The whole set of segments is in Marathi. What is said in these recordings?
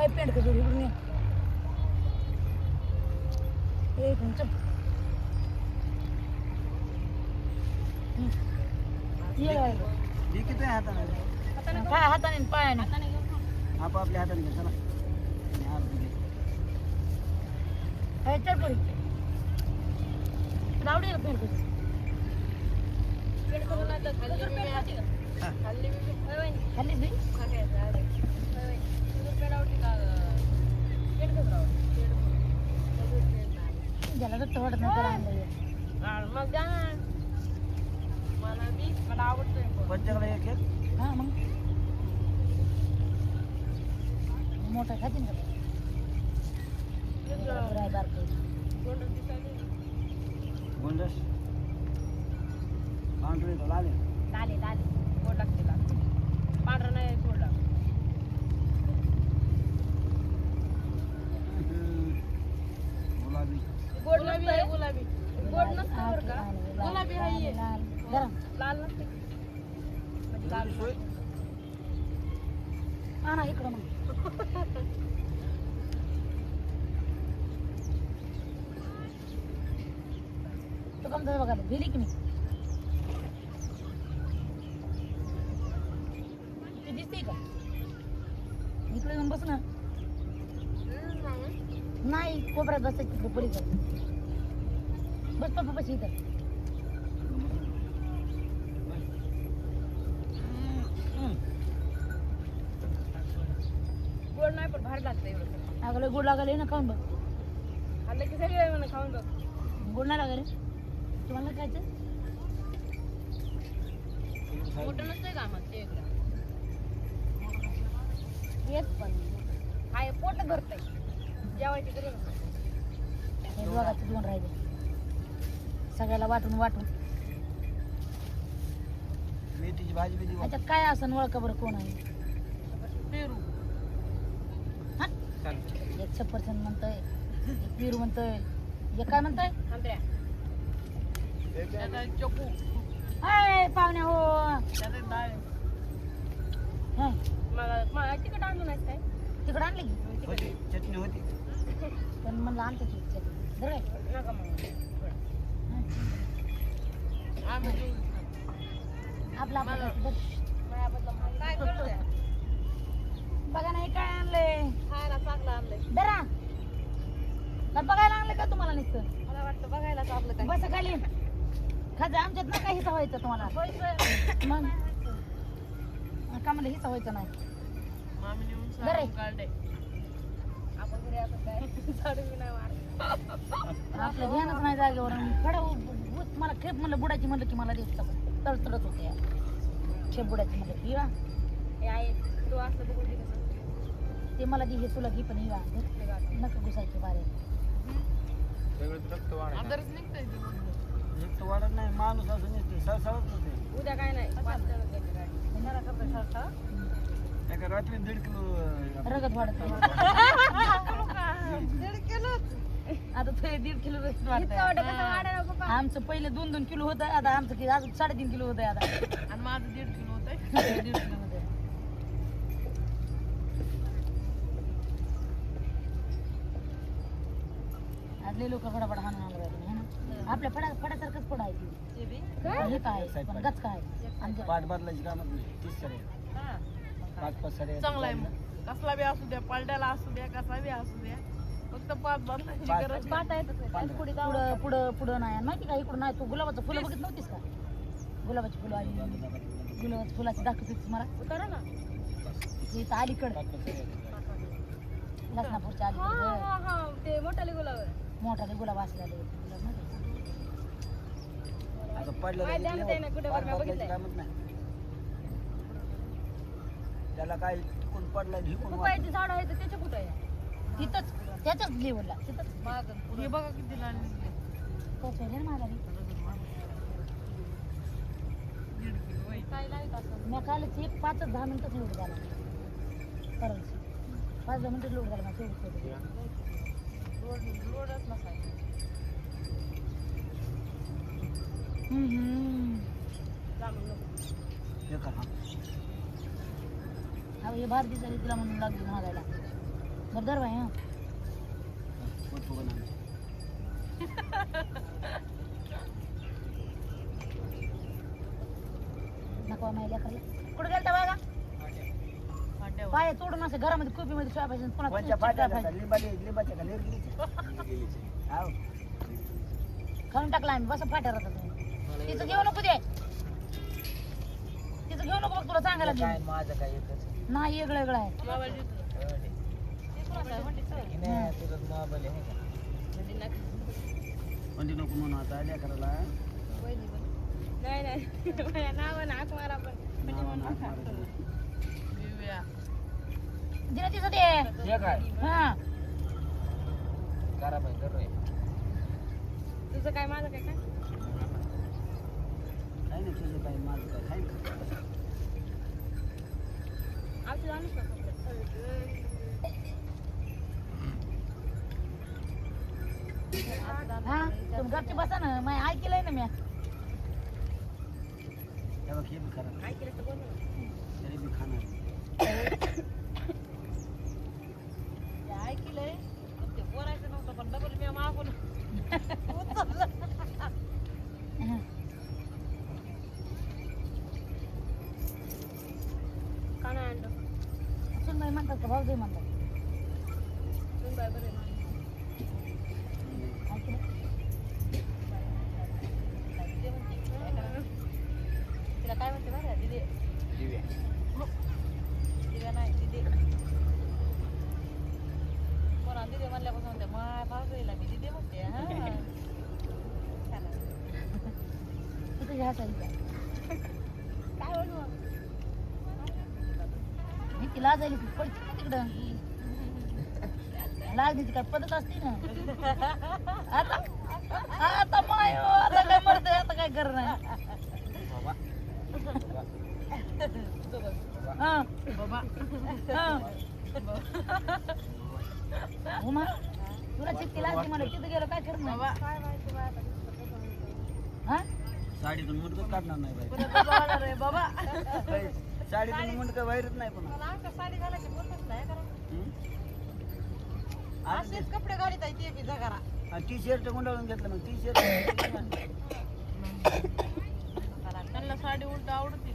काय पेंट का जोडी इकडून ये. ए इकडून चल. हम्म. ये. हे किती आहे हाताने? काय हाताने पायाने. आपापल्या हाताने घे चला. काय चल परी तुला आवडेल पेंट कशी खाल्ली बी ज्याला रक्त वाटत मला त्याला मला हे. पंचकला एक एक हा मग मोठा खातील का गोंडस लाले तो लाले लाले पांढरा नाही सोडला हम्म. गुलाबी गोड नसतंय गुलाबी गोड नसतं हा, बरं का लाल, लाल, गुलाबी लाल, हाय लाल. गरम लाल नसते म्हणजे लाल तुझी सोय हा ना इकडं मग कम बघा गेली की मी ती दिसते का? इकडे येऊन बस ना. नाही कोपऱ्यात बसायची तिकडे पलीकडे. बस पप्पा पशी इथं. गोड नाही पण भारी लागतं एवढं. अगं गोड लागले ना खाऊन बघ. खाल्लं की सगळे म्हणा खाऊन बघ. गोड नाही लागले तुम्हाला काय खायचं मोठं नसतंय का आम्हाला? ते एकदा एक पण हाय पोट भरतंय जेवायची गरज नाही. हे दोन राहिले. सगळ्याला वाटून वाटून. मेथीची भाजी बिजी वाट. त्याच्यात काय असं ओळखा बरं कोण आहे? पेरू. हा? एक सफरचंद म्हणतोय एक पेरू म्हणतोय. एक काय म्हणतोय? हाय पाहुण्या हो. हं, मला तिकट काय? तिकडं आणली की? होती चटणी होती. पण म्हणलं आणते की चल. धर काय. नका मग. आम्ही जेवू. आपलं काय करतोय बघा नाही काय आणलंय. खायला चांगलं आणलंय. बघायला आणलं का तुम्हाला नुसतं? मला वाटतं बघायलाच आपलं काय. बस खाली. खाजा आमच्यात ना काही व्हायचं तुम्हाला? मग? का म्हणलं हिचा व्हायचं नाही? मामी नेऊन बरं आहे. नाही मारत. आपलं ध्यानच नाही जागेवर खडा मला खेप म्हणलं बुडाची म्हणलं की मला दिसत तडतडत होते. यार. खेप बुडाची म्हणलं की आहे तू मला दे हे तुला घे पण गाठ. नका घुसायचे बारे आदरच निघतंय ते म्हणून. एक तर वाढत नाही माणूस असं नसते सळसळत होते उद्या काय नाही पाच जण गेले गाडी. एका रात्री दीड किलो अं, रगत वाढत. आता ते दीड किलो रगत इतकं वाटतं कसं वाढत वाढायला पप्पा? आमचं पहिले दोन दोन किलो होतं आता आमचं किती अजून साडेतीन किलो होतं आता. आणि माझं दीड किलो होतंय. दीड किलो होतं आजले लोक फडाफड हाणून है ना आपल्या फडा फडासारखंच फड आहे ती. हे काय? पण गच काय आणि पाठ बदलायची कामच नाही. तीस सरे. पाच पाच सरे. चांगला आहे मग. कसला बी असू द्या पलट्याला असू द्या कसा बी असू द्या. फक्त पाच बदलायची गरज पुढे पुढं पुढं पुढं नाही. माहिती का इकडून नाही तू? गुलाबाचं फुलं बघित नव्हतीस का? गुलाबाची फुलं आली. गुलाबाची फुलाची दाखवत होतीस मला. उतारा ना. हे इथं अलीकडं. लसणापूरच्या हा हा हा. ते मोठाले गुलाब मोठा ते गुलाब असलेले. आता पडलं काय ध्यान द्यायला कुठं पाठ बघा बदलायची बघितलंय. कामच नाही. त्याला काय तिकून पडलं पपयाची झाड आहे तर त्याच्या कुठं आहे? तिथंच त्याच्याच लेवलला तिथंच. हे बघा किती लहान निघले. त्याच्या हे ना माघारी? दीड किलो होय. काय लावित असं? मी कालच एक पाचच दहा मिनिटच लोड झाला. परत. पाच दहा मिनिटं लोड झाला माझं एवढंच होतं. रोड रोडच हे का हा? अहो, हे भात दिसायला तिला म्हणून लागली मागायला बरोबर बाई हं नको माहिती लेकराला कुठे गेलता बघा पाय तोडून असं घरामध्ये कोबी मध्ये पाहिजे पुन्हा का? हाव. खाऊन टाकला आम्ही बस फाट्या राहतात तिचं घेऊ नको दे तिचं घेऊ नको बघ तुला सांगायला काय लागेल माझं काय एकच नाही वेगळं वेगळं आहे. मोबाईल आहे का? म्हणजे नको. म्हणून आता नाही नाही. हाक मारायचं. दिना तिचं दे हे काय? हा. करा बाई करू तुझं काय माझं काय काय? नाही तुझं काय माझं काय जाणूच हा? तुम्ही गपची बसा ना माय ऐकलंय ना मी हे बघ हे बी करा ना. तरी बी खाणार. सुनबाई म्हणतात का? भाऊजाई म्हणतात. तिला काय म्हणते बरं? दिदी. दिव्या नाही दिदी. कोणा दिदी म्हणल्यापासून म्हणते माय भाऊजाईला मी दिदी म्हणते. हा. तुझ्या हसायचं काय बोलू मग? मी ती लाजायली ती पडते ना तिकडं? लाजण्याची काय पद्धत असते ना. आता आता माय आता काय पडतंय आता काय करणार? बाबा हा. हा तुला चित्ती लागली मला तिथं गेलो काय करणार. हा? साडीतून मुंडकं काढणार नाही बाई. बाबा बाई, साडीतून मुंडकं बाहेरच नाही पुन्हा. मला अंका साडी घालायची बोलतच नाही करा हं? आणि असेच कपडे घालीत आहे ते बी जगारा ते- टी शर्ट गुंडाळून घेतलं मग टी शर्ट त्यांना साडी उलट आवडते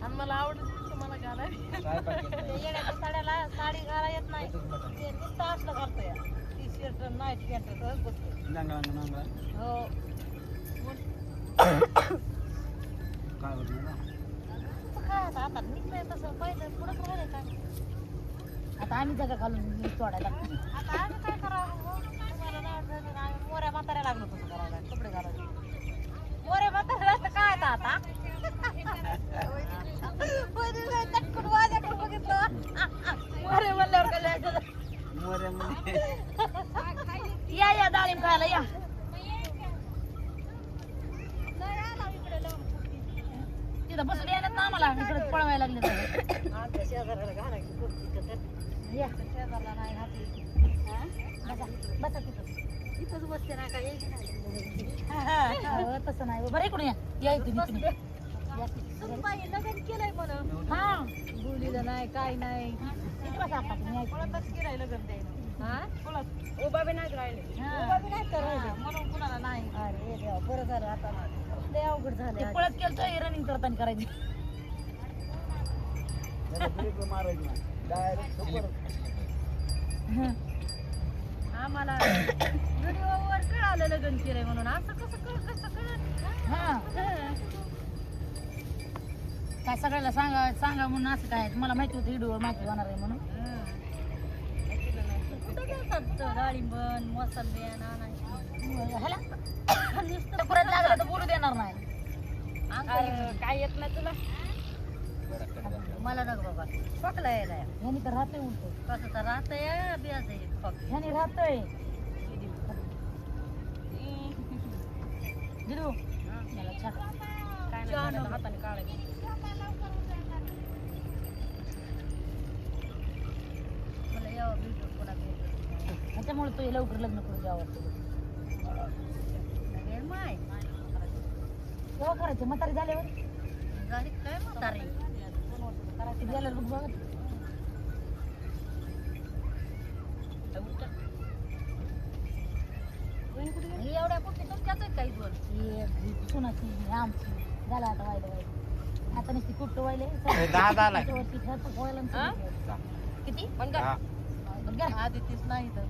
आणि मला आवडत मला घालायला. काय पाहिजे? येण्याच्या साड्याला साडी घाला येत नाही. ते नुसतं असलं घालतोय टी शर्ट नाईट पॅन्ट नांगा नांगा हो. काय होत नाही ना तसं काय आता आता निघतंय तसं पहिलं पुढं राहिले काय आता आम्ही जगा घालून तोडायला आता आम्ही काय करावं? तुम्हाला नाही वाटत तर आम्ही मोऱ्या म्हाताऱ्या लागलो तसं करायला कपडे घालायला. मोऱ्या म्हाताऱ्या तर काय आता आता? पहिले चटकन वाजाकडे बघितलं मोरे म्हणल्यावर काय लिहायचं? मोऱ्या मध्ये या या डाळिंब खायला या नाही आला इकडे लावून. तिथं बसून येणार ना आम्हाला. इकडे पळवायला लागले बसा. तिथं. इथंच बसते ना काय? तसं नाही. बरं इकडून या. या. बाई लग्न केलंय म्हणून. हा. बोलीलं नाही काय नाही. किती बसा इकडून. कोणातच केलंय लग्न द्यायला. हा? उभा बी नाही राहिले. उभा बी नाही तर म्हणून कुणाला नाही. अरे बरं झालं आता. लय अवघड ते झालं पळत केलं रनिंग करताना करायची. मारायची ना डायरेक्ट. आम्हाला व्हिडिओवर कळालं लग्न केलंय म्हणून. असं कसं कळ कसं कळलं हा. काय सगळ्याला सांगा सांगा म्हणून असं काय मला माहिती होतं व्हिडिओ माहिती होणार आहे म्हणून. कुठं गेलतात डाळिंबन मोसंबी आणायची ह्याला नुसतं परत लागलं तर बोलू देणार नाही काय येत नाही तुला मला नग बाबा. पकला यायला ह्यानी तर राहतोय उलट. कसं तर राहतंय बियाच ह्यानी राहतोय. दिदू मला छान काय नाही हाताने काढायचं मला यावं भेटून पुन्हा भेटून ह्याच्यामुळे तू हे लवकर लग्न करून द्यावं माय केव्हा करायचे? म्हातारी झाल्यावर? झाली काय म्हातारी? वर्ष करायचं किती झालं बघ बघा एवढ्या कुठे तुमच्याच काही दोन सुनाची आमची. झालं आता व्हायला व्हायला आता नुसती कुट्ट व्हायले दहा हा? सगळं. किती? पण हा. आधी तीच नाही तर.